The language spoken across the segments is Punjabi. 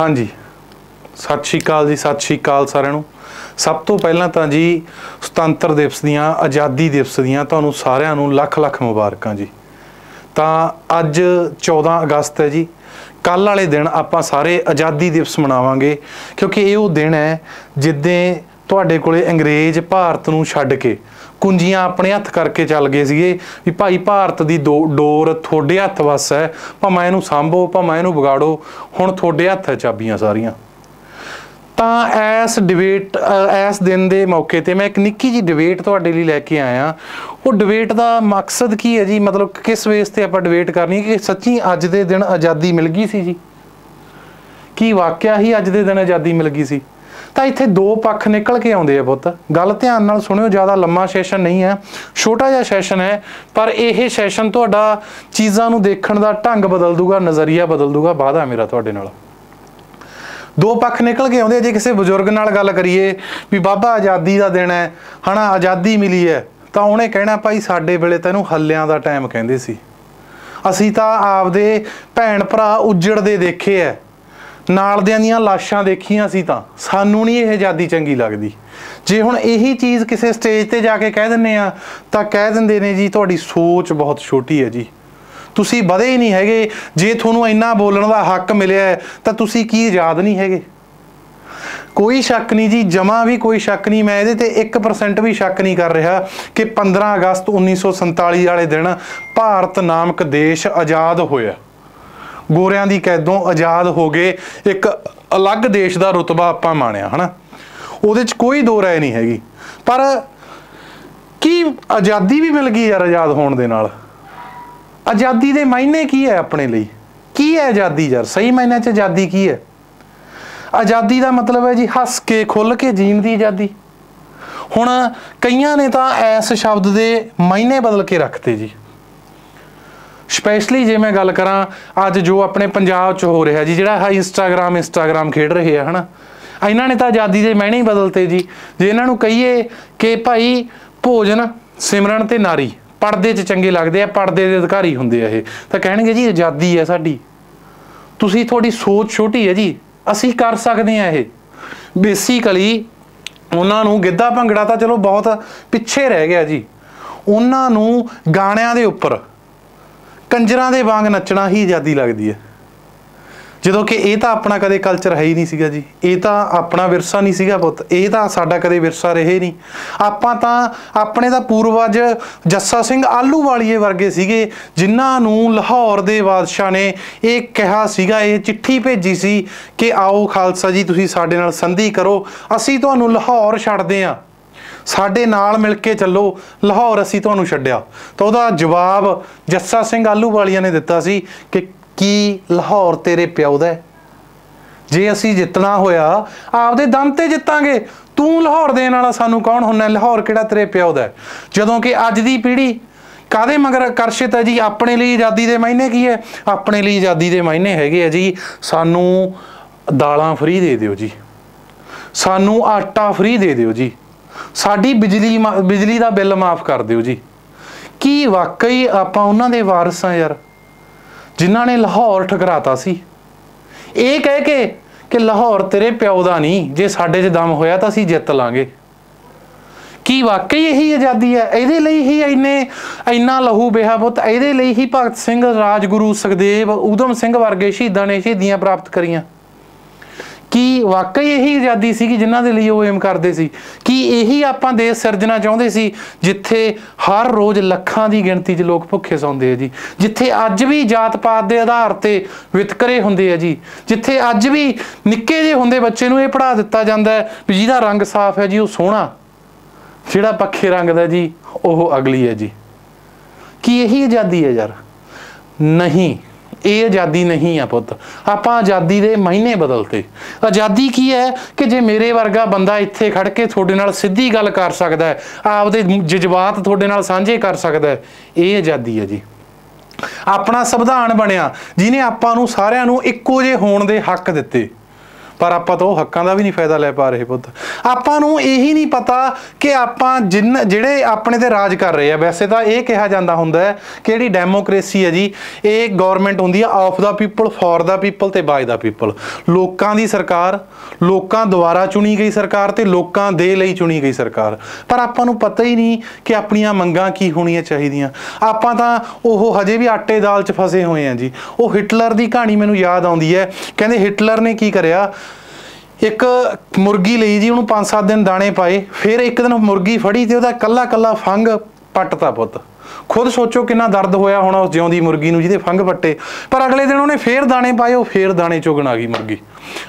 ਹਾਂਜੀ। ਸਤਿ ਸ਼੍ਰੀ ਅਕਾਲ ਜੀ, ਸਤਿ ਸ਼੍ਰੀ ਅਕਾਲ ਸਾਰਿਆਂ ਨੂੰ। ਸਭ ਤੋਂ ਪਹਿਲਾਂ ਤਾਂ ਜੀ, ਸੁਤੰਤਰ ਦਿਵਸ ਦੀਆਂ, ਆਜ਼ਾਦੀ ਦਿਵਸ ਦੀਆਂ ਤੁਹਾਨੂੰ ਸਾਰਿਆਂ ਨੂੰ ਲੱਖ ਲੱਖ ਮੁਬਾਰਕਾਂ ਜੀ। ਤਾਂ ਅੱਜ 14 ਅਗਸਤ ਹੈ ਜੀ। ਕੱਲ ਵਾਲੇ ਦਿਨ ਆਪਾਂ ਸਾਰੇ ਆਜ਼ਾਦੀ ਦਿਵਸ ਮਨਾਵਾਂਗੇ, ਕਿਉਂਕਿ ਇਹ ਉਹ ਦਿਨ ਹੈ ਜਿੱਦੇ ਤੁਹਾਡੇ ਕੋਲੇ ਅੰਗਰੇਜ਼ ਭਾਰਤ ਨੂੰ ਛੱਡ ਕੇ ਕੁੰਜੀਆਂ ਆਪਣੇ ਹੱਥ ਕਰਕੇ ਚੱਲ ਗਏ ਸੀਗੇ ਵੀ ਭਾਈ ਭਾਰਤ ਦੀ ਡੋਰ ਤੁਹਾਡੇ ਹੱਥ ਵਸ ਹੈ, ਭਾਵੇਂ ਇਹਨੂੰ ਸੰਭੋ, ਭਾਵੇਂ ਇਹਨੂੰ ਵਿਗਾੜੋ, ਹੁਣ ਤੁਹਾਡੇ ਹੱਥ ਹੈ ਚਾਬੀਆਂ ਸਾਰੀਆਂ। ਤਾਂ ਇਸ ਡਿਬੇਟ ਇਸ ਦਿਨ ਦੇ ਮੌਕੇ ਤੇ ਮੈਂ ਇੱਕ ਨਿੱਕੀ ਜੀ ਡਿਬੇਟ ਤੁਹਾਡੇ ਲਈ ਲੈ ਕੇ ਆਇਆ। ਉਹ ਡਿਬੇਟ ਦਾ ਮਕਸਦ ਕੀ ਹੈ ਜੀ? ਮਤਲਬ ਕਿਸ ਵੇਸ ਤੇ ਆਪਾਂ ਡਿਬੇਟ ਕਰਨੀ ਹੈ ਕਿ ਸੱਚੀ ਅੱਜ ਦੇ ਦਿਨ ਆਜ਼ਾਦੀ ਮਿਲ ਗਈ ਸੀ ਜੀ? ਕੀ ਵਾਕਿਆ ਹੀ ਅੱਜ ਦੇ ਦਿਨ ਆਜ਼ਾਦੀ ਮਿਲ ਗਈ ਸੀ? ਤਾਂ ਇੱਥੇ ਦੋ ਪੱਖ ਨਿਕਲ ਕੇ ਆਉਂਦੇ ਆ ਪੁੱਤ। ਗੱਲ ਧਿਆਨ ਨਾਲ ਸੁਣਿਓ, ਜ਼ਿਆਦਾ ਲੰਮਾ ਸੈਸ਼ਨ ਨਹੀਂ ਹੈ। ਛੋਟਾ ਜਿਹਾ ਸੈਸ਼ਨ ਹੈ, ਪਰ ਇਹ ਸੈਸ਼ਨ ਤੁਹਾਡਾ ਚੀਜ਼ਾਂ ਨੂੰ ਦੇਖਣ ਦਾ ਢੰਗ ਬਦਲ ਦੂਗਾ, ਨਜ਼ਰੀਆ ਬਦਲ ਦੂਗਾ। ਵਾਅਦਾ ਮੇਰਾ ਤੁਹਾਡੇ ਨਾਲ। ਦੋ ਪੱਖ ਨਿਕਲ ਕੇ ਆਉਂਦੇ ਜੇ ਕਿਸੇ ਬਜ਼ੁਰਗ ਨਾਲ ਗੱਲ ਕਰੀਏ ਵੀ ਬਾਬਾ ਆਜ਼ਾਦੀ ਦਾ ਦਿਨ ਹੈ, ਹਨਾ, ਆਜ਼ਾਦੀ ਮਿਲੀ ਹੈ, ਤਾਂ ਉਹਨੇ ਕਹਿਣਾ, ਭਾਈ, ਸਾਡੇ ਵੇਲੇ ਤੈਨੂੰ ਹੱਲਿਆਂ ਦਾ ਟਾਈਮ ਕਹਿੰਦੇ ਸੀ। ਅਸੀਂ ਤਾਂ ਆਪਦੇ ਭੈਣ ਭਰਾ ਉੱਜੜਦੇ ਦੇਖੇ ਐ ਨਾਲਦਿਆਂ ਦੀਆਂ ਲਾਸ਼ਾਂ ਦੇਖੀਆਂ ਸੀ ਤਾਂ ਸਾਨੂੰ ਨਹੀਂ ਇਹ ਆਜ਼ਾਦੀ ਚੰਗੀ ਲੱਗਦੀ। ਜੇ ਹੁਣ ਇਹੀ ਚੀਜ਼ ਕਿਸੇ ਸਟੇਜ ਤੇ ਜਾ ਕੇ ਕਹਿ ਦਿੰਨੇ ਆ, ਤਾਂ ਕਹਿ ਦਿੰਦੇ ਨੇ ਜੀ, ਤੁਹਾਡੀ ਸੋਚ ਬਹੁਤ ਛੋਟੀ ਹੈ ਜੀ। ਤੁਸੀਂ ਵਧੇ ਹੀ ਨਹੀਂ ਹੈਗੇ। ਜੇ ਤੁਹਾਨੂੰ ਇੰਨਾ ਬੋਲਣ ਦਾ ਹੱਕ ਮਿਲਿਆ ਤਾਂ ਤੁਸੀਂ ਕੀ ਆਜ਼ਾਦ ਨਹੀਂ ਹੈਗੇ? ਕੋਈ ਸ਼ੱਕ ਨਹੀਂ ਜੀ, ਜਮਾ ਵੀ ਕੋਈ ਸ਼ੱਕ ਨਹੀਂ। ਮੈਂ ਇਹਦੇ ਤੇ 1% ਵੀ ਸ਼ੱਕ ਨਹੀਂ ਕਰ ਰਿਹਾ ਕਿ 15 ਅਗਸਤ 1947 ਵਾਲੇ ਦਿਨ ਭਾਰਤ ਨਾਮਕ ਦੇਸ਼ ਆਜ਼ਾਦ ਹੋਇਆ। ਗੋਰਿਆਂ ਦੀ ਕੈਦੋਂ ਆਜ਼ਾਦ ਹੋ ਗਏ, ਇੱਕ ਅਲੱਗ ਦੇਸ਼ ਦਾ ਰੁਤਬਾ ਆਪਾਂ ਮਾਣਿਆ, ਹਨਾ? ਉਹਦੇ 'ਚ ਕੋਈ ਦੋ ਰਾਏ ਨਹੀਂ ਹੈਗੀ। ਪਰ ਕੀ ਆਜ਼ਾਦੀ ਵੀ ਮਿਲ ਗਈ ਯਾਰ ਆਜ਼ਾਦ ਹੋਣ ਦੇ ਨਾਲ? ਆਜ਼ਾਦੀ ਦੇ ਮਾਇਨੇ ਕੀ ਹੈ ਆਪਣੇ ਲਈ? ਕੀ ਹੈ ਆਜ਼ਾਦੀ ਯਾਰ? ਸਹੀ ਮਾਇਨੇ 'ਚ ਆਜ਼ਾਦੀ ਕੀ ਹੈ? ਆਜ਼ਾਦੀ ਦਾ ਮਤਲਬ ਹੈ ਜੀ ਹੱਸ ਕੇ, ਖੁੱਲ ਕੇ ਜੀਣ ਦੀ ਆਜ਼ਾਦੀ। ਹੁਣ ਕਈਆਂ ਨੇ ਤਾਂ ਐਸ ਸ਼ਬਦ ਦੇ ਮਾਇਨੇ ਬਦਲ ਕੇ ਰੱਖਤੇ ਜੀ। ਸਪੈਸ਼ਲੀ ਜੇ ਮੈਂ ਗੱਲ ਕਰਾਂ, ਅੱਜ ਜੋ ਆਪਣੇ ਪੰਜਾਬ 'ਚ ਹੋ ਰਿਹਾ ਜੀ, ਜਿਹੜਾ ਹੈ ਇੰਸਟਾਗ੍ਰam ਇੰਸਟਾਗ੍ਰam ਖੇਡ ਰਹੇ ਆ, ਹਨਾ? ਇਹਨਾਂ ਨੇ ਤਾਂ ਆਜ਼ਾਦੀ ਦੇ ਮਹਿਣੇ ਹੀ ਬਦਲਤੇ ਜੀ। ਜੇ ਇਹਨਾਂ ਨੂੰ ਕਹੀਏ ਕਿ ਭਾਈ ਭੋਜਨ, ਸਿਮਰਨ ਤੇ ਨਾਰੀ, ਪਰਦੇ 'ਚ ਚੰਗੇ ਲੱਗਦੇ ਆ, ਪਰਦੇ ਦੇ ਅਧਿਕਾਰੀ ਹੁੰਦੇ ਆ ਇਹ, ਤਾਂ ਕਹਿਣਗੇ ਜੀ, ਆਜ਼ਾਦੀ ਹੈ ਸਾਡੀ। ਤੁਸੀਂ ਤੁਹਾਡੀ ਸੋਚ ਛੋਟੀ ਹੈ ਜੀ, ਅਸੀਂ ਕਰ ਸਕਦੇ ਆ ਇਹ। ਬੇਸਿਕਲੀ ਉਹਨਾਂ ਨੂੰ ਗਿੱਧਾ ਭੰਗੜਾ ਤਾਂ ਚਲੋ ਬਹੁਤ ਪਿੱਛੇ ਰਹਿ ਗਿਆ ਜੀ। ਉਹਨਾਂ ਨੂੰ ਗਾਣਿਆਂ ਦੇ ਉੱਪਰ ਕੰਜਰਾਂ ਦੇ ਵਾਂਗ ਨੱਚਣਾ ਹੀ ਆਜ਼ਾਦੀ ਲੱਗਦੀ ਹੈ। ਜਦੋਂ ਕਿ ਇਹ ਤਾਂ ਆਪਣਾ ਕਦੇ ਕਲਚਰ ਹੈ ਹੀ ਨਹੀਂ ਸੀਗਾ ਜੀ। ਇਹ ਤਾਂ ਆਪਣਾ ਵਿਰਸਾ ਨਹੀਂ ਸੀਗਾ ਪੁੱਤ। ਇਹ ਤਾਂ ਸਾਡਾ ਕਦੇ ਵਿਰਸਾ ਰਹੇ ਨਹੀਂ। ਆਪਾਂ ਤਾਂ ਆਪਣੇ ਦਾ ਪੂਰਵਜ ਜੱਸਾ ਸਿੰਘ ਆਲੂਵਾਲੀਏ ਵਰਗੇ ਸੀਗੇ, ਜਿਨ੍ਹਾਂ ਨੂੰ ਲਾਹੌਰ ਦੇ ਬਾਦਸ਼ਾਹ ਨੇ ਇਹ ਕਿਹਾ ਸੀਗਾ, ਇਹ ਚਿੱਠੀ ਭੇਜੀ ਸੀ ਕਿ ਆਓ ਖਾਲਸਾ ਜੀ, ਤੁਸੀਂ ਸਾਡੇ ਨਾਲ ਸੰਧੀ ਕਰੋ। ਅਸੀਂ ਤੁਹਾਨੂੰ ਲਾਹੌਰ ਛੱਡਦੇ ਹਾਂ। ਸਾਡੇ ਨਾਲ ਮਿਲ ਕੇ ਚੱਲੋ, ਲਾਹੌਰ ਅਸੀਂ ਤੁਹਾਨੂੰ ਛੱਡਿਆ। ਤਾਂ ਉਹਦਾ ਜਵਾਬ ਜੱਸਾ ਸਿੰਘ ਆਲੂਵਾਲੀਆ ਨੇ ਦਿੱਤਾ ਸੀ ਕਿ ਕੀ ਲਾਹੌਰ ਤੇਰੇ ਪਿਓ ਦਾ ਜੇ ਅਸੀਂ ਜਿੱਤਣਾ ਹੋਇਆ, ਆਪਦੇ ਦਮ ਤੇ ਜਿੱਤਾਂਗੇ, ਤੂੰ ਲਾਹੌਰ ਦੇਣ ਵਾਲਾ ਸਾਨੂੰ ਕੌਣ ਹੁੰਨਾ ਲਾਹੌਰ ਕਿਹੜਾ ਤੇਰੇ ਪਿਓ ਦਾ ਜਦੋਂ ਕਿ ਅੱਜ ਦੀ ਪੀੜ੍ਹੀ ਕਾਦੇ ਮਗਰ ਆਕਰਸ਼ਿਤ ਹੈ ਜੀ? ਆਪਣੇ ਲਈ ਆਜ਼ਾਦੀ ਦੇ ਮਾਇਨੇ ਕੀ ਹੈ? ਆਪਣੇ ਲਈ ਆਜ਼ਾਦੀ ਦੇ ਮਾਇਨੇ ਹੈਗੇ ਆ ਜੀ, ਸਾਨੂੰ ਦਾਲਾਂ ਫ੍ਰੀ ਦੇ ਦਿਓ ਜੀ। ਸਾਨੂੰ ਆਟਾ ਫ੍ਰੀ ਦੇ ਦਿਓ ਜੀ। ਸਾਡੀ ਬਿਜਲੀ ਬਿਜਲੀ ਦਾ ਬਿੱਲ ਮਾਫ ਕਰ ਦਿਓ ਜੀ। ਕੀ ਵਾਕਈ ਆਪਾਂ ਉਹਨਾਂ ਦੇ ਵਾਰਸ ਆ ਯਾਰ, ਜਿਨ੍ਹਾਂ ਨੇ ਲਾਹੌਰ ਠਕਰਾਤਾ ਸੀ? ਇਹ ਕਹਿ ਕੇ ਕਿ ਲਾਹੌਰ ਤੇਰੇ ਪਿਓ ਦਾ ਨਹੀਂ, ਜੇ ਸਾਡੇ 'ਚ ਦਮ ਹੋਇਆ ਤਾਂ ਅਸੀਂ ਜਿੱਤ ਲਾਂਗੇ। ਕੀ ਵਾਕਈ ਇਹੀ ਆਜ਼ਾਦੀ ਹੈ? ਇਹਦੇ ਲਈ ਹੀ ਇੰਨੇ, ਇੰਨਾ ਲਹੂ ਬੇਹਾ ਪੁੱਤ, ਇਹਦੇ ਲਈ ਹੀ ਭਗਤ ਸਿੰਘ, ਰਾਜਗੁਰੂ, ਸੁਖਦੇਵ, ਊਧਮ ਸਿੰਘ ਵਰਗੇ ਸ਼ਹੀਦਾਂ ਨੇ ਸ਼ਹੀਦੀਆਂ ਪ੍ਰਾਪਤ ਕਰੀਆਂ। ਕੀ ਵਾਕਈ ਇਹੀ ਆਜ਼ਾਦੀ ਸੀ ਕਿ ਜਿਨ੍ਹਾਂ ਦੇ ਲਈ ਉਹ ਏਮ ਕਰਦੇ ਸੀ? ਕਿ ਇਹੀ ਆਪਾਂ ਦੇਸ਼ ਸਿਰਜਣਾ ਚਾਹੁੰਦੇ ਸੀ ਜਿੱਥੇ ਹਰ ਰੋਜ਼ ਲੱਖਾਂ ਦੀ ਗਿਣਤੀ 'ਚ ਲੋਕ ਭੁੱਖੇ ਸੌਂਦੇ ਆ ਜੀ? ਜਿੱਥੇ ਅੱਜ ਵੀ ਜਾਤ ਪਾਤ ਦੇ ਆਧਾਰ ਤੇ ਵਿਤਕਰੇ ਹੁੰਦੇ ਆ ਜੀ? ਜਿੱਥੇ ਅੱਜ ਵੀ ਨਿੱਕੇ ਜਿਹੇ ਹੁੰਦੇ ਬੱਚੇ ਨੂੰ ਇਹ ਪੜਾ ਦਿੱਤਾ ਜਾਂਦਾ ਹੈ ਵੀ ਜਿਹਦਾ ਰੰਗ ਸਾਫ਼ ਹੈ ਜੀ, ਉਹ ਸੋਹਣਾ। ਜਿਹੜਾ ਪੱਖੇ ਰੰਗ ਦਾ ਜੀ, ਉਹ ਅਗਲੀ ਹੈ ਜੀ। ਕੀ ਇਹੀ ਆਜ਼ਾਦੀ ਹੈ ਯਾਰ? ਨਹੀਂ। ਇਹ ਆਜ਼ਾਦੀ ਨਹੀਂ ਆ ਪੁੱਤ। ਆਪਾਂ ਆਜ਼ਾਦੀ ਦੇ ਮਹੀਨੇ ਬਦਲਤੇ। ਆਜ਼ਾਦੀ ਕੀ ਹੈ ਕਿ ਜੇ ਮੇਰੇ ਵਰਗਾ ਬੰਦਾ ਇੱਥੇ ਖੜ ਕੇ ਤੁਹਾਡੇ ਨਾਲ ਸਿੱਧੀ ਗੱਲ ਕਰ ਸਕਦਾ ਹੈ, ਆਪਦੇ ਜਜ਼ਬਾਤ ਤੁਹਾਡੇ ਨਾਲ ਸਾਂਝੇ ਕਰ ਸਕਦਾ ਹੈ, ਇਹ ਆਜ਼ਾਦੀ ਹੈ ਜੀ। ਆਪਣਾ ਸੰਵਿਧਾਨ ਬਣਿਆ, ਜਿਹਨੇ ਆਪਾਂ ਨੂੰ ਸਾਰਿਆਂ ਨੂੰ ਇੱਕੋ ਜਿਹੇ ਹੋਣ ਦੇ ਹੱਕ ਦਿੱਤੇ। ਪਰ ਆਪਾਂ ਤਾਂ ਉਹ ਹੱਕਾਂ ਦਾ ਵੀ ਨਹੀਂ ਫਾਇਦਾ ਲੈ ਪਾ ਰਹੇ ਪੁੱਤ। ਆਪਾਂ ਨੂੰ ਇਹੀ ਨਹੀਂ ਪਤਾ ਕਿ ਆਪਾਂ ਜਿਨ, ਜਿਹੜੇ ਆਪਣੇ ਤੇ ਰਾਜ ਕਰ ਰਹੇ ਆ, ਵੈਸੇ ਤਾਂ ਇਹ ਕਿਹਾ ਜਾਂਦਾ ਹੁੰਦਾ ਹੈ ਕਿ ਜਿਹੜੀ ਡੈਮੋਕ੍ਰੇਸੀ ਹੈ ਜੀ, ਇਹ ਗਵਰਨਮੈਂਟ ਹੁੰਦੀ ਆ of the people for the people ਤੇ ਬਾਈ ਦਾ ਪੀਪਲ ਲੋਕਾਂ ਦੀ ਸਰਕਾਰ, ਲੋਕਾਂ ਦੁਆਰਾ ਚੁਣੀ ਗਈ ਸਰਕਾਰ ਤੇ ਲੋਕਾਂ ਦੇ ਲਈ ਚੁਣੀ ਗਈ ਸਰਕਾਰ। ਪਰ ਆਪਾਂ ਨੂੰ ਪਤਾ ਹੀ ਨਹੀਂ ਕਿ ਆਪਣੀਆਂ ਮੰਗਾਂ ਕੀ ਹੋਣੀਆਂ ਚਾਹੀਦੀਆਂ। ਆਪਾਂ ਤਾਂ ਉਹ ਹਜੇ ਵੀ ਆਟੇ ਦਾਲ 'ਚ ਫਸੇ ਹੋਏ ਆ ਜੀ। ਉਹ ਹਿਟਲਰ ਦੀ ਕਹਾਣੀ ਮੈਨੂੰ ਯਾਦ ਆਉਂਦੀ ਹੈ। ਕਹਿੰਦੇ ਹਿਟਲਰ ਨੇ ਕੀ ਕਰਿਆ? ਇੱਕ ਮੁਰਗੀ ਲਈ ਜੀ ਉਹਨੂੰ 5-7 ਦਿਨ ਦਾਣੇ ਪਾਏ, ਫਿਰ ਇੱਕ ਦਿਨ ਮੁਰਗੀ ਫੜੀ ਤੇ ਉਹਦਾ ਕੱਲਾ ਕੱਲਾ ਫੰਗ ਪੱਟਤਾ ਪੁੱਤ। ਖੁਦ ਸੋਚੋ ਕਿੰਨਾ ਦਰਦ ਹੋਇਆ ਹੋਣਾ ਉਸ ਜਿਉਂਦੀ ਮੁਰਗੀ ਨੂੰ ਜਿਹਦੇ ਫੰਗ ਪੱਟੇ ਪਰ ਅਗਲੇ ਦਿਨ ਉਹਨੇ ਫੇਰ ਦਾਣੇ ਪਾਏ, ਉਹ ਫੇਰ ਦਾਣੇ ਚੁਗਣ ਆ ਗਈ ਮੁਰਗੀ।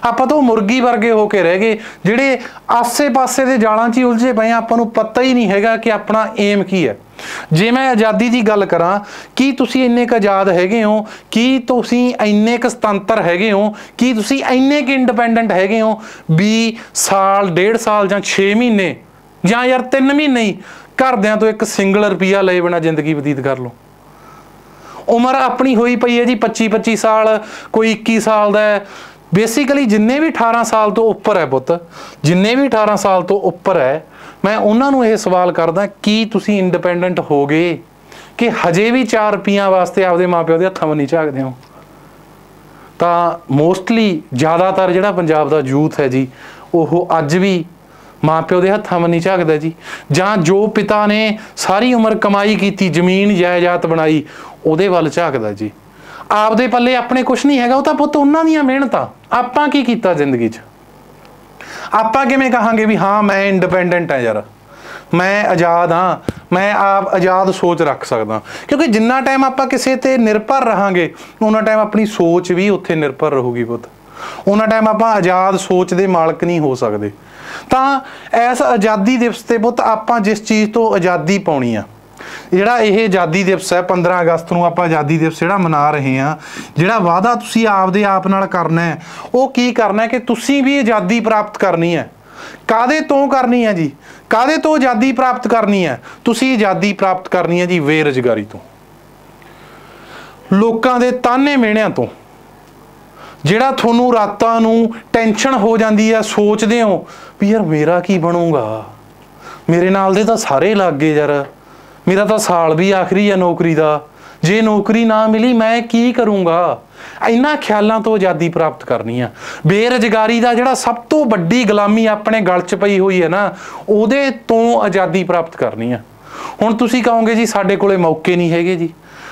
ਆਪਾਂ ਤਾਂ ਉਹ ਮੁਰਗੀ ਵਰਗੇ ਹੋ ਕੇ ਰਹਿ ਗਏ, ਜਿਹੜੇ ਆਸੇ-ਪਾਸੇ ਦੇ ਜਾਲਾਂ 'ਚ ਹੀ ਉਲਝੇ ਪਏ ਆ, ਆਪਾਂ ਨੂੰ ਪਤਾ ਹੀ ਨਹੀਂ ਹੈਗਾ ਕਿ ਆਪਣਾ ਏਮ ਕੀ ਹੈ। ਜੇ ਮੈਂ ਆਜ਼ਾਦੀ ਦੀ ਗੱਲ ਕਰਾਂ, ਕੀ ਤੁਸੀਂ ਇੰਨੇ ਕ ਆਜ਼ਾਦ ਹੈਗੇ ਹੋ? ਕੀ ਤੁਸੀਂ ਇੰਨੇ ਕ ਸੁਤੰਤਰ ਹੈਗੇ ਹੋ? ਕੀ ਤੁਸੀਂ ਇੰਨੇ ਕ ਇੰਡੀਪੈਂਡੈਂਟ ਹੈਗੇ ਹੋ? 20 ਸਾਲ, ਡੇਢ ਸਾਲ ਜਾਂ 6 ਮਹੀਨੇ ਜਾਂ ਯਾਰ 3 ਮਹੀਨੇ ਹੀ ਘਰਦਿਆਂ ਤੋਂ ਇੱਕ ਸਿੰਗਲ ਰੁਪਿਆ ਲਏ ਬਿਨਾ ਜ਼ਿੰਦਗੀ ਬਤੀਤ ਕਰ ਲਓ। ਉਮਰ ਆਪਣੀ ਹੋਈ ਪਈ ਹੈ ਜੀ 25 25 ਸਾਲ, ਕੋਈ 21 ਸਾਲ ਦਾ ਹੈ। ਬੇਸਿਕਲੀ ਜਿੰਨੇ ਵੀ 18 ਸਾਲ ਤੋਂ ਉੱਪਰ ਹੈ ਪੁੱਤ, ਜਿੰਨੇ ਵੀ 18 ਸਾਲ ਤੋਂ ਉੱਪਰ ਹੈ, ਮੈਂ ਉਹਨਾਂ ਨੂੰ ਇਹ ਸਵਾਲ ਕਰਦਾ, ਕੀ ਤੁਸੀਂ ਇੰਡੀਪੈਂਡੈਂਟ ਹੋ ਗਏ ਕਿ ਹਜੇ ਵੀ 4 ਰੁਪਈਆਂ ਵਾਸਤੇ ਆਪਦੇ ਮਾਪਿਓ ਦੇ ਹੱਥਾਂ 'ਚ ਨਹੀਂ ਝਾਕਦੇ ਹੋ? ਤਾਂ ਮੋਸਟਲੀ ਜ਼ਿਆਦਾਤਰ ਜਿਹੜਾ ਪੰਜਾਬ ਦਾ ਯੂਥ ਹੈ ਜੀ, ਉਹ ਅੱਜ ਵੀ ਮਾਪਿਓ ਦੇ ਹੱਥਾਂ ਵੱਲ ਨਹੀਂ ਝਾਕਦਾ ਜੀ। ਜਾਂ ਜੋ ਪਿਤਾ ਨੇ ਸਾਰੀ ਉਮਰ ਕਮਾਈ ਕੀਤੀ, ਜ਼ਮੀਨ, ਜਾਇਦਾਦ ਬਣਾਈ, ਉਹਦੇ ਵੱਲ ਝਾਕਦਾ ਜੀ। ਆਪਦੇ ਪੱਲੇ ਆਪਣੇ ਕੁਝ ਨਹੀਂ ਹੈਗਾ, ਉਹ ਤਾਂ ਪੁੱਤ ਉਹਨਾਂ ਦੀਆਂ ਮਿਹਨਤਾਂ। ਆਪਾਂ ਕੀ ਕੀਤਾ ਜ਼ਿੰਦਗੀ 'ਚ? ਆਪਾਂ ਕਿਵੇਂ ਕਹਾਂਗੇ ਵੀ ਹਾਂ, ਮੈਂ ਇੰਡੀਪੈਂਡੈਂਟ ਹਾਂ ਯਾਰ। ਮੈਂ ਆਜ਼ਾਦ ਹਾਂ, ਮੈਂ ਆਪ ਆਜ਼ਾਦ ਸੋਚ ਰੱਖ ਸਕਦਾ। ਕਿਉਂਕਿ ਜਿੰਨਾ ਟਾਈਮ ਆਪਾਂ ਕਿਸੇ ਤੇ ਨਿਰਭਰ ਰਹਾਂਗੇ ਉਹਨਾਂ ਟਾਈਮ ਆਪਣੀ ਸੋਚ ਵੀ ਉੱਥੇ ਨਿਰਭਰ ਰਹੂਗੀ ਪੁੱਤ। ਉਹਨਾਂ ਟਾਈਮ ਆਪਾਂ ਆਜ਼ਾਦ ਸੋਚ ਦੇ ਮਾਲਕ ਨਹੀਂ ਹੋ ਸਕਦੇ। ਤਾਂ ਇਸ ਆਜ਼ਾਦੀ ਦਿਵਸ ਤੇ ਪੁੱਤ ਆਪਾਂ ਜਿਸ ਚੀਜ਼ ਤੋਂ ਆਜ਼ਾਦੀ ਪਾਉਣੀ ਆ, ਜਿਹੜਾ ਇਹ ਆਜ਼ਾਦੀ ਦਿਵਸ ਹੈ 15 ਅਗਸਤ ਨੂੰ ਆਪਾਂ ਆਜ਼ਾਦੀ ਦਿਵਸ ਜਿਹੜਾ ਮਨਾ ਰਹੇ ਹਾਂ, ਜਿਹੜਾ ਵਾਅਦਾ ਤੁਸੀਂ ਆਪਦੇ ਆਪ ਨਾਲ ਕਰਨਾ ਹੈ, ਉਹ ਕੀ ਕਰਨਾ ਹੈ ਕਿ ਤੁਸੀਂ ਵੀ ਆਜ਼ਾਦੀ ਪ੍ਰਾਪਤ ਕਰਨੀ ਹੈ। ਕਾਦੇ ਤੋਂ ਕਰਨੀ ਹੈ ਜੀ? ਕਾਦੇ ਤੋਂ ਆਜ਼ਾਦੀ ਪ੍ਰਾਪਤ ਕਰਨੀ ਹੈ? ਤੁਸੀਂ ਆਜ਼ਾਦੀ ਪ੍ਰਾਪਤ ਕਰਨੀ ਹੈ ਜੀ ਬੇਰੁਜ਼ਗਾਰੀ ਤੋਂ। ਲੋਕਾਂ ਦੇ ਤਾਨੇ ਮਿਹਣਿਆਂ ਤੋਂ। ਜਿਹੜਾ ਤੁਹਾਨੂੰ ਰਾਤਾਂ ਨੂੰ ਟੈਨਸ਼ਨ ਹੋ ਜਾਂਦੀ ਹੈ ਸੋਚਦੇ ਹੋ ਵੀ ਯਾਰ ਮੇਰਾ ਕੀ ਬਣੂਗਾ? ਮੇਰੇ ਨਾਲ ਦੇ ਤਾਂ ਸਾਰੇ ਲੱਗ ਗਏ ਯਾਰ। ਮੇਰਾ ਤਾਂ ਸਾਲ ਵੀ ਆਖਰੀ ਹੈ ਨੌਕਰੀ ਦਾ। ਜੇ ਨੌਕਰੀ ਨਾ ਮਿਲੀ, ਮੈਂ ਕੀ ਕਰੂੰਗਾ? ਇੰਨਾ ਖਿਆਲਾਂ ਤੋਂ ਆਜ਼ਾਦੀ ਪ੍ਰਾਪਤ ਕਰਨੀ ਆ। ਬੇਰੁਜ਼ਗਾਰੀ ਦਾ ਜਿਹੜਾ ਸਭ ਤੋਂ ਵੱਡੀ ਗੁਲਾਮੀ ਆਪਣੇ ਗਲ 'ਚ ਪਈ ਹੋਈ ਹੈ ਨਾ, ਉਹਦੇ ਤੋਂ ਆਜ਼ਾਦੀ ਪ੍ਰਾਪਤ ਕਰਨੀ ਆ। ਹੁਣ ਤੁਸੀਂ ਕਹੋਗੇ ਜੀ, ਸਾਡੇ ਕੋਲੇ ਮੌਕੇ ਨਹੀਂ ਹੈਗੇ ਜੀ।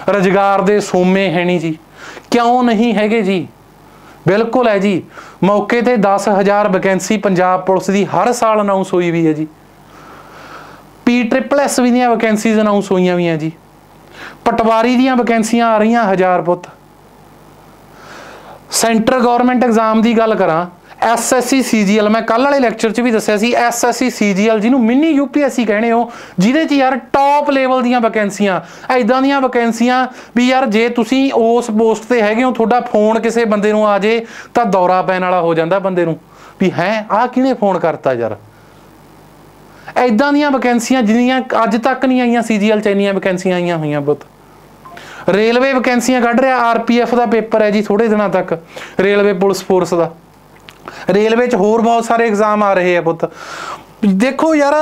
ਰੁਜ਼ਗਾਰ ਦੇ ਸੋਮੇ ਹੈ ਨਹੀਂ ਜੀ। ਕਿਉਂ ਨਹੀਂ ਹੈਗੇ ਜੀ? ਬਿਲਕੁਲ ਹੈ ਜੀ। ਮੌਕੇ ਤੇ 10000 ਵੈਕੈਂਸੀ ਪੰਜਾਬ ਪੁਲਿਸ ਦੀ ਹਰ ਸਾਲ ਅਨਾਉਂਸ ਹੋਈ ਵੀ ਹੈ ਜੀ। ਪੀ ਟ੍ਰਿਪਲ ਐਸ ਵੀ ਦੀਆਂ ਵੈਕੈਂਸੀਜ਼ ਅਨਾਉਂਸ ਹੋਈਆਂ ਵੀ ਹੈ ਜੀ। ਪਟਵਾਰੀ ਦੀਆਂ ਵੈਕੈਂਸੀਆਂ ਆ ਰਹੀਆਂ ਹਜ਼ਾਰ ਪੁੱਤ। ਸੈਂਟਰ ਗਵਰਨਮੈਂਟ ਐਗਜ਼ਾਮ ਦੀ ਗੱਲ ਕਰਾਂ ਐਸਐਸਸੀ ਸੀਜੀਐਲ ਮੈਂ ਕੱਲ ਵਾਲੇ ਲੈਕਚਰ 'ਚ ਵੀ ਦੱਸਿਆ ਸੀ ਐਸਐਸਸੀ ਸੀਜੀਐਲ ਜਿਹਨੂੰ ਮਿਨੀ ਯੂਪੀਐਸਸੀ ਕਹਿੰਦੇ ਹੋ, ਜਿਹਦੇ 'ਚ ਯਾਰ ਟੌਪ ਲੈਵਲ ਦੀਆਂ ਵੈਕੈਂਸੀਆਂ ਐਦਾਂ ਦੀਆਂ ਵੈਕੈਂਸੀਆਂ ਵੀ ਯਾਰ ਜੇ ਤੁਸੀਂ ਉਸ ਪੋਸਟ ਤੇ ਹੈਗੇ ਹੋ, ਤੁਹਾਡਾ ਫੋਨ ਕਿਸੇ ਬੰਦੇ ਨੂੰ ਆ ਜੇ, ਤਾਂ ਦੌਰਾ ਪੈਣ ਵਾਲਾ ਹੋ ਜਾਂਦਾ ਬੰਦੇ ਨੂੰ। ਵੀ ਹੈ, ਆਹ ਕਿਹਨੇ ਫੋਨ ਕਰਤਾ ਯਾਰ? ਐਦਾਂ ਦੀਆਂ ਵੈਕੈਂਸੀਆਂ ਜਿੰਨੀਆਂ ਅੱਜ ਤੱਕ ਨਹੀਂ ਆਈਆਂ ਸੀਜੀਐਲ ਚ ਇੰਨੀਆਂ ਵੈਕੈਂਸੀਆਂ ਆਈਆਂ ਹੋਈਆਂ ਬਹੁਤ। ਰੇਲਵੇ ਵੈਕੈਂਸੀਆਂ ਕੱਢ ਰਿਹਾ ਆਰਪੀਐਫ ਦਾ ਪੇਪਰ ਹੈ ਜੀ ਥੋੜੇ ਦਿਨਾਂ ਤੱਕ, ਰੇਲਵੇ ਪੁਲਿਸ ਫੋਰਸ ਦਾ। ਰੇਲਵੇ 'ਚ ਹੋਰ ਬਹੁਤ ਸਾਰੇ ਐਗਜ਼ਾਮ ਆ ਰਹੇ ਆ ਪੁੱਤ। ਦੇਖੋ ਯਾਰ,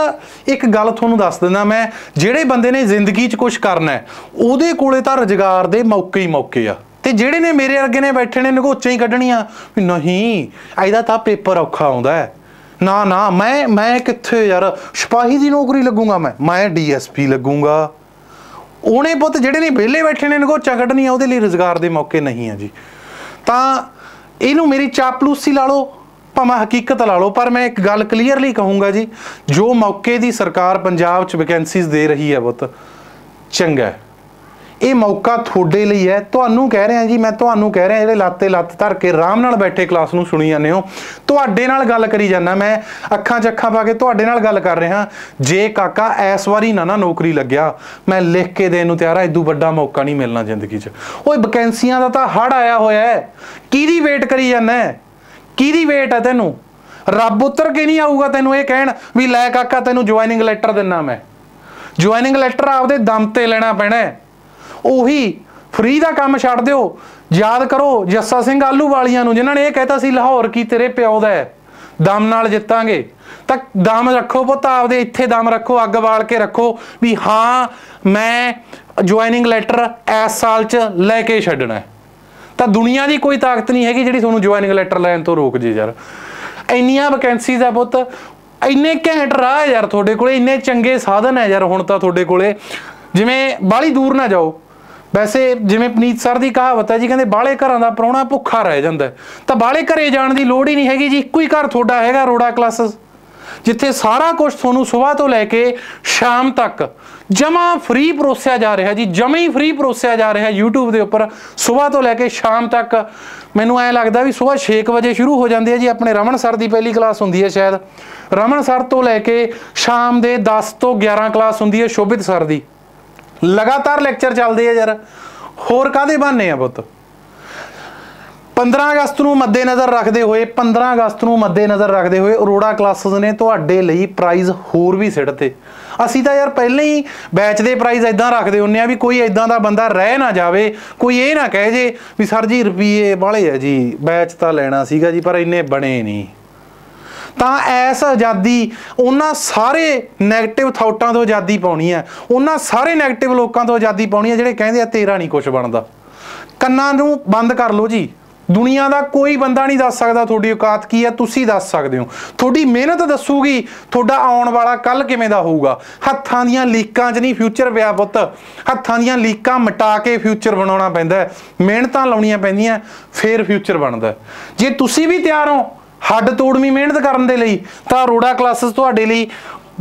ਇੱਕ ਗੱਲ ਤੁਹਾਨੂੰ ਦੱਸ ਦਿੰਦਾ ਮੈਂ, ਜਿਹੜੇ ਬੰਦੇ ਨੇ ਜ਼ਿੰਦਗੀ 'ਚ ਕੁਝ ਕਰਨਾ ਹੈ, ਉਹਦੇ ਕੋਲੇ ਤਾਂ ਰੁਜ਼ਗਾਰ ਦੇ ਮੌਕੇ ਹੀ ਮੌਕੇ ਆ। ਤੇ ਜਿਹੜੇ ਨੇ ਮੇਰੇ ਅੱਗੇ ਨੇ ਬੈਠੇ ਨੇ ਨਗੋਚਾਂ ਹੀ ਕੱਢਣੀਆਂ। ਵੀ ਨਹੀਂ, ਇਹਦਾ ਤਾਂ ਪੇਪਰ ਔਖਾ ਆਉਂਦਾ ਹੈ। ਨਾ ਨਾ, ਮੈਂ ਮੈਂ ਕਿੱਥੇ ਯਾਰ, ਸਿਪਾਹੀ ਦੀ ਨੌਕਰੀ ਲੱਗੂਗਾ ਮੈਂ ਮੈਂ ਡੀਐਸਪੀ ਲੱਗੂਗਾ। ਉਹਨੇ ਪੁੱਤ ਜਿਹੜੇ ਨੇ ਵਿਹਲੇ ਬੈਠੇ ਨੇ ਨਗੋਚਾ ਕੱਢਣੀਆਂ, ਉਹਦੇ ਲਈ ਰੋਜ਼ਗਾਰ ਦੇ ਮੌਕੇ ਨਹੀਂ ਆ ਜੀ। ਤਾਂ ਇਹਨੂੰ ਮੇਰੀ ਚਾਪਲੂਸੀ ਲਾ ਲਓ, ਭਾਵੇਂ ਹਕੀਕਤ ਲਾ ਲਓ, ਪਰ ਮੈਂ ਇੱਕ ਗੱਲ ਕਲੀਅਰਲੀ ਕਹੂੰਗਾ ਜੀ, ਜੋ ਮੌਕੇ ਦੀ ਸਰਕਾਰ ਪੰਜਾਬ 'ਚ ਵੈਕੈਂਸੀਜ਼ ਦੇ ਰਹੀ ਹੈ ਬਹੁਤ ਚੰਗਾ ਹੈ। ਇਹ ਮੌਕਾ ਤੁਹਾਡੇ ਲਈ ਹੈ। ਤੁਹਾਨੂੰ ਕਹਿ ਰਿਹਾ ਜੀ, ਮੈਂ ਤੁਹਾਨੂੰ ਕਹਿ ਰਿਹਾ ਜਿਹੜੇ ਲਾਤੇ ਲੱਤ ਧਰ ਕੇ ਆਰਾਮ ਨਾਲ ਬੈਠੇ ਕਲਾਸ ਨੂੰ ਸੁਣੀ ਜਾਂਦੇ ਹੋ। ਤੁਹਾਡੇ ਨਾਲ ਗੱਲ ਕਰੀ ਜਾਂਦਾ ਮੈਂ, ਅੱਖਾਂ 'ਚ ਅੱਖਾਂ ਪਾ ਕੇ ਤੁਹਾਡੇ ਨਾਲ ਗੱਲ ਕਰ ਰਿਹਾ। ਜੇ ਕਾਕਾ ਐਸ ਵਾਰੀ ਨਾ ਨਾ ਨੌਕਰੀ ਲੱਗਿਆ, ਮੈਂ ਲਿਖ ਕੇ ਦੇਣ ਨੂੰ ਤਿਆਰ ਆ ਇਦੋਂ ਵੱਡਾ ਮੌਕਾ ਨਹੀਂ ਮਿਲਣਾ ਜ਼ਿੰਦਗੀ 'ਚ। ਓਏ, ਵੈਕੈਂਸੀਆਂ ਦਾ ਤਾਂ ਹੜ ਆਇਆ ਹੋਇਆ ਹੈ। ਕਿਹਦੀ ਵੇਟ ਕਰੀ ਜਾਂਦਾ ਕਿਹਦੀ ਵੇਟ ਹੈ ਤੈਨੂੰ? ਰੱਬ ਉਤਰ ਕੇ ਨਹੀਂ ਆਊਗਾ ਤੈਨੂੰ ਇਹ ਕਹਿਣ ਵੀ ਲੈ ਕਾਕਾ, ਤੈਨੂੰ ਜੁਆਇਨਿੰਗ ਲੈਟਰ ਦਿੰਨਾ ਮੈਂ। ਜੁਆਇਨਿੰਗ ਲੈਟਰ ਆਪਦੇ ਦਮ ਤੇ ਲੈਣਾ ਪੈਣਾ ਹੈ। ਉਹੀ ਫ੍ਰੀ ਦਾ ਕੰਮ ਛੱਡ ਦਿਓ। ਯਾਦ ਕਰੋ ਜੱਸਾ ਸਿੰਘ ਆਲੂ ਵਾਲੀਆਂ ਨੂੰ, ਜਿਨ੍ਹਾਂ ਨੇ ਇਹ ਕਹਿਤਾ ਸੀ, ਲਾਹੌਰ ਕੀ ਤੇਰੇ ਪਿਓ ਦਾ ਹੈ? ਦਮ ਨਾਲ ਜਿੱਤਾਂਗੇ। ਤਾਂ ਦਮ ਰੱਖੋ ਪੁੱਤ, ਆਪਦੇ ਇੱਥੇ ਦਮ ਰੱਖੋ, ਅੱਗ ਬਾਲ ਕੇ ਰੱਖੋ ਵੀ ਹਾਂ, ਮੈਂ ਜੁਆਇਨਿੰਗ ਲੈਟਰ ਇਸ ਸਾਲ 'ਚ ਲੈ ਕੇ ਛੱਡਣਾ ਤਾਂ ਦੁਨੀਆ ਦੀ ਕੋਈ ਤਾਕਤ ਨਹੀਂ ਹੈਗੀ ਜਿਹੜੀ ਤੁਹਾਨੂੰ ਜੁਆਇਨਿੰਗ ਲੈਟਰ ਲੈਣ ਤੋਂ ਰੋਕ ਜੇ ਯਾਰ। ਇੰਨੀਆਂ ਵੈਕੈਂਸੀਜ਼ ਆ ਪੁੱਤ, ਇੰਨੇ ਘੈਂਟ ਰਾਹ ਹੈ ਯਾਰ ਤੁਹਾਡੇ ਕੋਲੇ, ਇੰਨੇ ਚੰਗੇ ਸਾਧਨ ਹੈ ਯਾਰ ਹੁਣ ਤਾਂ ਤੁਹਾਡੇ ਕੋਲੇ। ਜਿਵੇਂ ਬਾਹਲੀ ਦੂਰ ਨਾ ਜਾਓ। ਵੈਸੇ ਜਿਵੇਂ ਪਨੀਤ ਸਰ ਦੀ ਕਹਾਵਤ ਹੈ ਜੀ, ਕਹਿੰਦੇ ਬਾਹਲੇ ਘਰਾਂ ਦਾ ਪ੍ਰਾਹੁਣਾ ਭੁੱਖਾ ਰਹਿ ਜਾਂਦਾ ਤਾਂ ਬਾਹਲੇ ਘਰੇ ਜਾਣ ਦੀ ਲੋੜ ਹੀ ਨਹੀਂ ਹੈਗੀ ਜੀ, ਇੱਕੋ ਹੀ ਘਰ ਤੁਹਾਡਾ ਹੈਗਾ, ਰੋੜਾ ਕਲਾਸਸ, ਜਿੱਥੇ ਸਾਰਾ ਕੁਝ ਤੁਹਾਨੂੰ ਸਵੇਰ ਤੋਂ ਲੈ ਕੇ ਸ਼ਾਮ ਤੱਕ ਜਮਾ ਫ੍ਰੀ ਪਰੋਸਿਆ ਜਾ ਰਿਹਾ ਜੀ, ਜਮਾ ਹੀ ਫ੍ਰੀ ਪਰੋਸਿਆ ਜਾ ਰਿਹਾ YouTube ਦੇ ਉੱਪਰ ਸਵੇਰ ਤੋਂ ਲੈ ਕੇ ਸ਼ਾਮ ਤੱਕ। ਮੈਨੂੰ ਐ ਲੱਗਦਾ ਵੀ ਸਵੇਰ 6 ਵਜੇ ਸ਼ੁਰੂ ਹੋ ਜਾਂਦੀ ਹੈ ਜੀ, ਆਪਣੇ ਰਮਨ ਸਰ ਦੀ ਪਹਿਲੀ ਕਲਾਸ ਹੁੰਦੀ ਹੈ ਸ਼ਾਇਦ। ਰਮਨ ਸਰ ਤੋਂ ਲੈ ਕੇ ਸ਼ਾਮ ਦੇ 10 ਤੋਂ 11 ਕਲਾਸ ਹੁੰਦੀ ਹੈ ਸ਼ੋਭਿਤ ਸਰ ਦੀ। ਲਗਾਤਾਰ ਲੈਕਚਰ ਚੱਲਦੇ ਆ ਯਾਰ। ਹੋਰ ਕਾਦੇ ਬਹਾਨੇ ਆ ਪੁੱਤ? 15 ਅਗਸਤ ਨੂੰ ਮੱਦੇਨਜ਼ਰ ਰੱਖਦੇ ਹੋਏ 15 ਅਗਸਤ ਨੂੰ ਮੱਦੇਨਜ਼ਰ ਰੱਖਦੇ ਹੋਏ ਅਰੋੜਾ ਕਲਾਸਸ ਨੇ ਤੁਹਾਡੇ ਲਈ ਪ੍ਰਾਈਜ਼ ਹੋਰ ਵੀ ਸਿੱਟਤੇ ਅਸੀਂ ਤਾਂ ਯਾਰ ਪਹਿਲਾਂ ਹੀ ਬੈਚ ਦੇ ਪ੍ਰਾਈਜ਼ ਇਦਾਂ ਰੱਖਦੇ ਹੁੰਨੇ ਆ ਵੀ ਕੋਈ ਇਦਾਂ ਦਾ ਬੰਦਾ ਰਹਿ ਨਾ ਜਾਵੇ, ਕੋਈ ਇਹ ਨਾ ਕਹੇ ਜੇ ਵੀ ਸਰ ਜੀ ਰੁਪਏ ਵਾਲੇ ਆ ਜੀ ਬੈਚ ਤਾਂ ਲੈਣਾ ਸੀਗਾ ਜੀ, ਪਰ ਇੰਨੇ ਬਣੇ ਨਹੀਂ। ਤਾਂ ਐਸ ਆਜ਼ਾਦੀ ਉਹਨਾਂ ਸਾਰੇ 네ਗੇਟਿਵ ਥਾਟਾਂ ਤੋਂ ਆਜ਼ਾਦੀ ਪਾਉਣੀ ਹੈ। ਉਹਨਾਂ ਸਾਰੇ 네ਗੇਟਿਵ ਲੋਕਾਂ ਤੋਂ ਆਜ਼ਾਦੀ ਪਾਉਣੀ ਹੈ, ਜਿਹੜੇ ਕਹਿੰਦੇ ਆ ਤੇਰਾ ਨਹੀਂ ਕੁਝ ਬਣਦਾ। ਕੰਨਾਂ ਨੂੰ ਬੰਦ ਕਰ ਲਓ ਜੀ। ਦੁਨੀਆ ਦਾ ਕੋਈ ਬੰਦਾ ਨਹੀਂ ਦੱਸ ਸਕਦਾ ਤੁਹਾਡੀ ਔਕਾਤ ਕੀ ਹੈ, ਤੁਸੀਂ ਦੱਸ ਸਕਦੇ ਹੋ। ਤੁਹਾਡੀ ਮਿਹਨਤ ਦੱਸੂਗੀ, ਤੁਹਾਡਾ ਆਉਣ ਵਾਲਾ ਕੱਲ ਕਿਵੇਂ ਦਾ ਹੋਊਗਾ। ਹੱਥਾਂ ਦੀਆਂ ਲੀਕਾਂ 'ਚ ਨਹੀਂ ਫਿਊਚਰ ਪਿਆ ਪੁੱਤ। ਹੱਥਾਂ ਦੀਆਂ ਲੀਕਾਂ ਮਿਟਾ ਕੇ ਫਿਊਚਰ ਬਣਾਉਣਾ ਪੈਂਦਾ ਹੈ। ਮਿਹਨਤਾਂ ਲਾਉਣੀਆਂ ਪੈਂਦੀਆਂ, ਫੇਰ ਫਿਊਚਰ ਬਣਦਾ ਜੇ ਤੁਸੀਂ ਵੀ ਤਿਆਰ ਹੋ ਹੱਡ ਤੋੜਵੀਂ ਮਿਹਨਤ ਕਰਨ ਦੇ ਲਈ, ਤਾਂ ਰੋੜਾ ਕਲਾਸਿਸ ਤੁਹਾਡੇ ਲਈ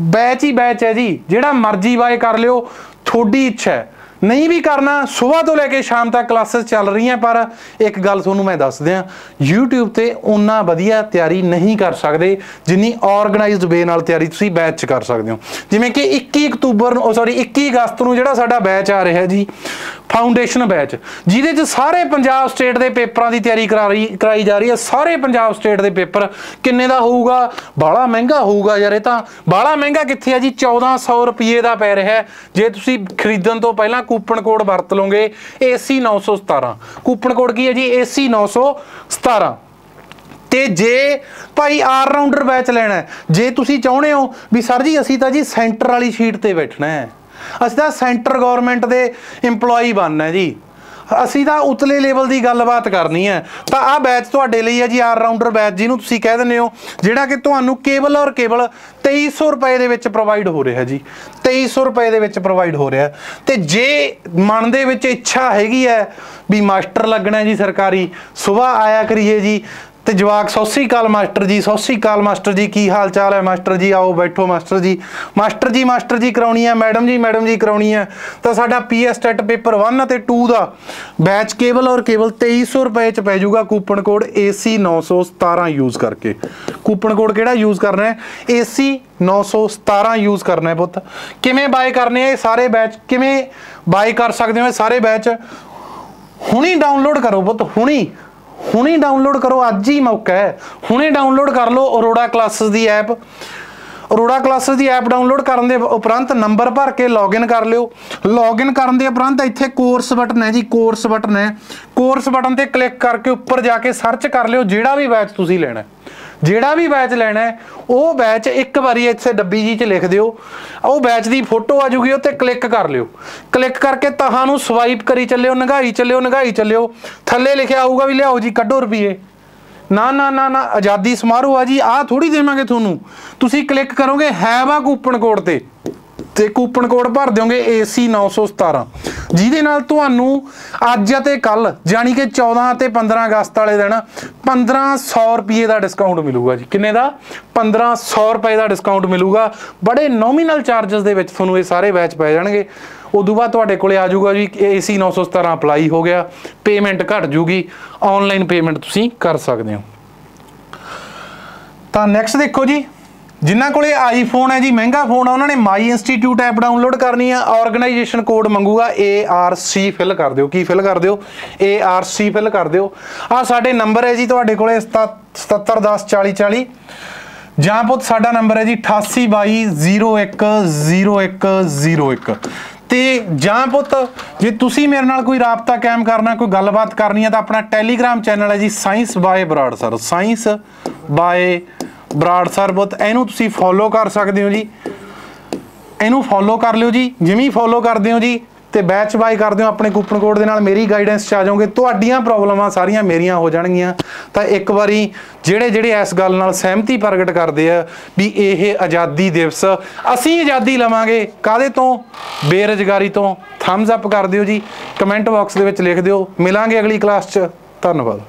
ਬੈਚ ਹੀ ਬੈਚ ਹੈ ਜੀ। ਜਿਹੜਾ ਮਰਜ਼ੀ ਬਾਏ ਕਰ ਲਿਓ, ਤੁਹਾਡੀ ਇੱਛਾ ਹੈ। ਨਹੀਂ ਵੀ ਕਰਨਾ, ਸਵੇਰ ਤੋਂ ਲੈ ਕੇ ਸ਼ਾਮ ਤੱਕ ਕਲਾਸਿਸ ਚੱਲ ਰਹੀਆਂ, ਪਰ ਇੱਕ ਗੱਲ ਤੁਹਾਨੂੰ ਮੈਂ ਦੱਸ ਦਿਆਂ, YouTube ਤੇ ਉਨਾ ਵਧੀਆ ਤਿਆਰੀ ਨਹੀਂ ਕਰ ਸਕਦੇ, ਜਿੰਨੀ ਆਰਗੇਨਾਈਜ਼ਡ ਵੇ ਨਾਲ ਤਿਆਰੀ ਤੁਸੀਂ ਬੈਚ 'ਚ ਕਰ ਸਕਦੇ ਹੋ। ਜਿਵੇਂ ਕਿ 21 ਅਕਤੂਬਰ ਨੂੰ ਸੌਰੀ 21 ਅਗਸਤ ਨੂੰ ਜਿਹੜਾ ਸਾਡਾ ਬੈਚ ਆ ਰਿਹਾ ਜੀ ਫਾਊਂਡੇਸ਼ਨ ਬੈਚ ਜਿਹਦੇ 'ਚ ਸਾਰੇ ਪੰਜਾਬ ਸਟੇਟ ਦੇ ਪੇਪਰਾਂ ਦੀ ਤਿਆਰੀ ਕਰਾ ਰਹੀ, ਕਰਾਈ ਜਾ ਰਹੀ ਹੈ। ਸਾਰੇ ਪੰਜਾਬ ਸਟੇਟ ਦੇ ਪੇਪਰ ਕਿੰਨੇ ਦਾ ਹੋਊਗਾ? ਬਾਹਲਾ ਮਹਿੰਗਾ ਹੋਊਗਾ ਯਾਰ ਇਹ ਤਾਂ। ਬਾਹਲਾ ਮਹਿੰਗਾ ਕਿੱਥੇ ਆ ਜੀ? 1400 ਰੁਪਏ ਦਾ ਪੈ ਰਿਹਾ ਜੇ ਤੁਸੀਂ ਖਰੀਦਣ ਤੋਂ ਪਹਿਲਾਂ ਕੂਪਨ ਕੋਡ ਵਰਤ ਲਓਗੇ AC 917 ਕੂਪਨ ਕੋਡ ਕੀ ਹੈ ਜੀ? AC 917 ਤੇ ਜੇ ਭਾਈ ਆਲ ਰਾਉਂਡਰ ਬੈਚ ਲੈਣਾ ਜੇ ਤੁਸੀਂ ਚਾਹੁੰਦੇ ਹੋ ਵੀ ਸਰ ਜੀ, ਅਸੀਂ ਤਾਂ ਜੀ ਸੈਂਟਰ ਵਾਲੀ ਸ਼ੀਟ ਤੇ ਬੈਠਣਾ ਹੈ। ਅਸੀਂ ਤਾਂ ਸੈਂਟਰ ਗਵਰਨਮੈਂਟ ਦੇ EMPLOYE ਬਣਨਾ ਜੀ। ਅਸੀਂ ਤਾਂ ਉਤਲੇ ਲੈਵਲ ਦੀ ਗੱਲਬਾਤ ਕਰਨੀ ਹੈ। ਤਾਂ ਆਹ ਬੈਚ ਤੁਹਾਡੇ ਲਈ ਹੈ ਜੀ ਆਲ ਰਾਉਂਡਰ ਬੈਚ ਜਿਹਨੂੰ ਤੁਸੀਂ ਕਹਿ ਦਿੰਦੇ ਹੋ, ਜਿਹੜਾ ਕਿ ਤੁਹਾਨੂੰ ਕੇਵਲ ਔਰ ਕੇਵਲ 2300 ਰੁਪਏ ਦੇ ਵਿੱਚ ਪ੍ਰੋਵਾਈਡ ਹੋ ਰਿਹਾ ਜੀ। 2300 ਰੁਪਏ ਦੇ ਵਿੱਚ ਪ੍ਰੋਵਾਈਡ ਹੋ ਰਿਹਾ। ਤੇ ਜੇ ਮਨ ਦੇ ਵਿੱਚ ਇੱਛਾ ਹੈਗੀ ਹੈ ਵੀ ਮਾਸਟਰ ਲੱਗਣਾ ਜੀ ਸਰਕਾਰੀ, ਸਵੇਰ ਆਇਆ ਕਰੀਏ ਜੀ ਤੇ ਜਵਾਕ, ਸਤਿ ਸ੍ਰੀ ਅਕਾਲ ਮਾਸਟਰ ਜੀ, ਸਤਿ ਸ੍ਰੀ ਅਕਾਲ ਮਾਸਟਰ ਜੀ, ਕੀ ਹਾਲ ਚਾਲ ਹੈ ਮਾਸਟਰ ਜੀ? ਆਓ ਬੈਠੋ ਮਾਸਟਰ ਜੀ। ਮਾਸਟਰ ਜੀ ਮਾਸਟਰ ਜੀ ਕਰਾਉਣੀ ਹੈ, ਮੈਡਮ ਜੀ ਮੈਡਮ ਜੀ ਕਰਾਉਣੀ ਹੈ। ਤਾਂ ਸਾਡਾ ਪੀਐਸ ਟੈਟ ਪੇਪਰ 1 ਅਤੇ 2 ਦਾ ਬੈਚ ਕੇਵਲ ਔਰ ਕੇਵਲ 2300 ਰੁਪਏ ਚ ਪੈ ਜਾਊਗਾ ਕੂਪਨ ਕੋਡ AC 917 ਯੂਜ਼ ਕਰਕੇ। ਕੂਪਨ ਕੋਡ ਕਿਹੜਾ ਯੂਜ਼ ਕਰਨਾ ਹੈ? AC 917 ਯੂਜ਼ ਕਰਨਾ ਹੈ ਪੁੱਤ। ਕਿਵੇਂ ਬਾਏ ਕਰਨੇ ਇਹ ਸਾਰੇ ਬੈਚ? ਕਿਵੇਂ ਬਾਏ ਕਰ ਸਕਦੇ ਹੋ ਇਹ ਸਾਰੇ ਬੈਚ? ਹੁਣੀ ਡਾਊਨਲੋਡ ਕਰੋ ਪੁੱਤ, ਹੁਣੀ। ਹੁਣੇ ਡਾਊਨਲੋਡ ਕਰੋ, ਅੱਜ ਹੀ ਮੌਕਾ ਹੈ। ਹੁਣੇ ਡਾਊਨਲੋਡ ਕਰ ਲਓ ਅਰੋੜਾ ਕਲਾਸਿਸ ਦੀ ਐਪ ਅਰੋੜਾ ਕਲਾਸਿਸ ਦੀ ਐਪ ਡਾਊਨਲੋਡ ਕਰਨ ਦੇ ਉਪਰੰਤ ਨੰਬਰ ਭਰ ਕੇ ਲੌਗਇਨ ਕਰ ਲਿਓ। ਲੌਗਇਨ ਕਰਨ ਦੇ ਉਪਰੰਤ ਇੱਥੇ ਕੋਰਸ ਬਟਨ ਹੈ ਜੀ ਕੋਰਸ ਬਟਨ ਹੈ। ਕੋਰਸ ਬਟਨ ਤੇ ਕਲਿੱਕ ਕਰਕੇ ਉੱਪਰ ਜਾ ਕੇ ਸਰਚ ਕਰ ਲਿਓ, ਜਿਹੜਾ ਵੀ ਬੈਚ ਤੁਸੀਂ ਲੈਣਾ ਜਿਹੜਾ ਵੀ ਬੈਚ ਲੈਣਾ ਹੈ, ਉਹ ਬੈਚ ਇੱਕ ਵਾਰੀ ਇੱਥੇ ਡੱਬੀ ਜੀ 'ਚ ਲਿਖ ਦਿਓ, ਉਹ ਬੈਚ ਦੀ ਫੋਟੋ ਆ ਜੂਗੀ ਉਹ ਕਲਿੱਕ ਕਰ ਲਿਓ। ਕਲਿੱਕ ਕਰਕੇ ਤਹਾਂ ਨੂੰ ਸਵਾਈਪ ਕਰੀ ਚੱਲਿਓ, ਨਗਾਈ ਚੱਲਿਓ ਨਗਾਈ ਚੱਲਿਓ। ਥੱਲੇ ਲਿਖਿਆ ਆਊਗਾ ਵੀ ਲਿਆਓ ਜੀ, ਕੱਢੋ ਰੁਪਏ ਨਾ ਨਾ ਨਾ ਨਾ, ਆਜ਼ਾਦੀ ਸਮਾਰੋਹ ਆ ਜੀ, ਆਹ ਥੋੜੀ ਦੇਵਾਂਗੇ ਤੁਹਾਨੂੰ। ਤੁਸੀਂ ਕਲਿੱਕ ਕਰੋਗੇ, ਹੈ ਵਾ ਕੂਪਨ ਕੋਡ ਤੇ। ਤੇ ਕੂਪਨ ਕੋਡ ਭਰ ਦਿਓਗੇ AC 917 ਜਿਹਦੇ ਨਾਲ ਤੁਹਾਨੂੰ ਅੱਜ ਅਤੇ ਕੱਲ ਜਾਨੀ ਕਿ 14 ਅਤੇ 15 ਅਗਸਤ ਵਾਲੇ ਦਿਨ 1500 ਰੁਪਏ ਦਾ ਡਿਸਕਾਊਂਟ ਮਿਲੂਗਾ ਜੀ। ਕਿੰਨੇ ਦਾ? 1500 ਰੁਪਏ ਦਾ ਡਿਸਕਾਊਂਟ ਮਿਲੂਗਾ। ਬੜੇ ਨੋਮੀਨਲ ਚਾਰजेस ਦੇ ਵਿੱਚ ਤੁਹਾਨੂੰ ਇਹ ਸਾਰੇ ਬੈਚ ਪੈ ਜਾਣਗੇ। ਉਦੋਂ ਬਾਅਦ ਤੁਹਾਡੇ ਕੋਲੇ ਆ ਜਾਊਗਾ ਜੀ AC 917 ਅਪਲਾਈ ਹੋ ਗਿਆ। ਪੇਮੈਂਟ ਘਟ ਜੂਗੀ। ਆਨਲਾਈਨ ਪੇਮੈਂਟ ਤੁਸੀਂ ਕਰ ਸਕਦੇ ਹੋ। ਤਾਂ ਨੈਕਸਟ ਦੇਖੋ ਜੀ ਜਿਨ੍ਹਾਂ ਕੋਲੇ ਆਈਫੋਨ ਹੈ ਜੀ, ਮਹਿੰਗਾ ਫੋਨ ਆ, ਉਹਨਾਂ ਨੇ ਮਾਈ ਇੰਸਟੀਚਿਊਟ ਐਪ ਡਾਊਨਲੋਡ ਕਰਨੀ ਆ। ਆਰਗੇਨਾਈਜੇਸ਼ਨ ਕੋਡ ਮੰਗੂਗਾ ARC ਫਿਲ ਕਰ ਦਿਓ। ਕੀ ਫਿਲ ਕਰ ਦਿਓ? ARC ਫਿਲ ਕਰ ਦਿਓ। ਆ ਸਾਡੇ ਨੰਬਰ ਹੈ ਜੀ ਤੁਹਾਡੇ ਕੋਲੇ 77104040 ਜਾਂ ਪੁੱਤ ਸਾਡਾ ਨੰਬਰ ਹੈ ਜੀ 8822010101 ਤੇ ਜਾਂ ਪੁੱਤ, ਜੇ ਤੁਸੀਂ ਮੇਰੇ ਨਾਲ ਕੋਈ ਰਾਬਤਾ ਕਾਇਮ ਕਰਨਾ, ਕੋਈ ਗੱਲਬਾਤ ਕਰਨੀ ਹੈ ਤਾਂ ਆਪਣਾ ਟੈਲੀਗ੍ਰਾਮ ਚੈਨਲ ਹੈ ਜੀ science by Brar sir science by Brar sir ਇਹਨੂੰ ਤੁਸੀਂ ਫੋਲੋ ਕਰ ਸਕਦੇ ਹੋ ਜੀ। ਇਹਨੂੰ ਫੋਲੋ ਕਰ ਲਿਓ ਜੀ। ਜਿਵੇਂ ਫੋਲੋ ਕਰਦੇ ਹੋ ਜੀ ਤੇ ਬੈਚ ਬਾਈ ਕਰਦੇ ਹੋ, ਆਪਣੇ ਕੂਪਨ ਕੋਡ ਦੇ ਨਾਲ ਮੇਰੀ ਗਾਈਡੈਂਸ ਚ ਆ ਜਾਓਗੇ। ਤੁਹਾਡੀਆਂ ਪ੍ਰੋਬਲਮਾਂ ਸਾਰੀਆਂ ਮੇਰੀਆਂ ਹੋ ਜਾਣਗੀਆਂ। ਤਾਂ ਇੱਕ ਵਾਰੀ ਜਿਹੜੇ ਜਿਹੜੇ ਇਸ ਗੱਲ ਨਾਲ ਸਹਿਮਤੀ ਪ੍ਰਗਟ ਕਰਦੇ ਆ ਵੀ ਇਹ ਆਜ਼ਾਦੀ ਦਿਵਸ ਅਸੀਂ ਆਜ਼ਾਦੀ ਲਵਾਂਗੇ ਕਾਦੇ ਤੋਂ? ਬੇਰੁਜ਼ਗਾਰੀ ਤੋਂ। ਥੰਬਸ ਅਪ ਕਰ ਦਿਓ ਜੀ। ਕਮੈਂਟ ਬਾਕਸ ਦੇ ਵਿੱਚ ਲਿਖ ਦਿਓ। ਮਿਲਾਂਗੇ ਅਗਲੀ ਕਲਾਸ 'ਚ। ਧੰਨਵਾਦ।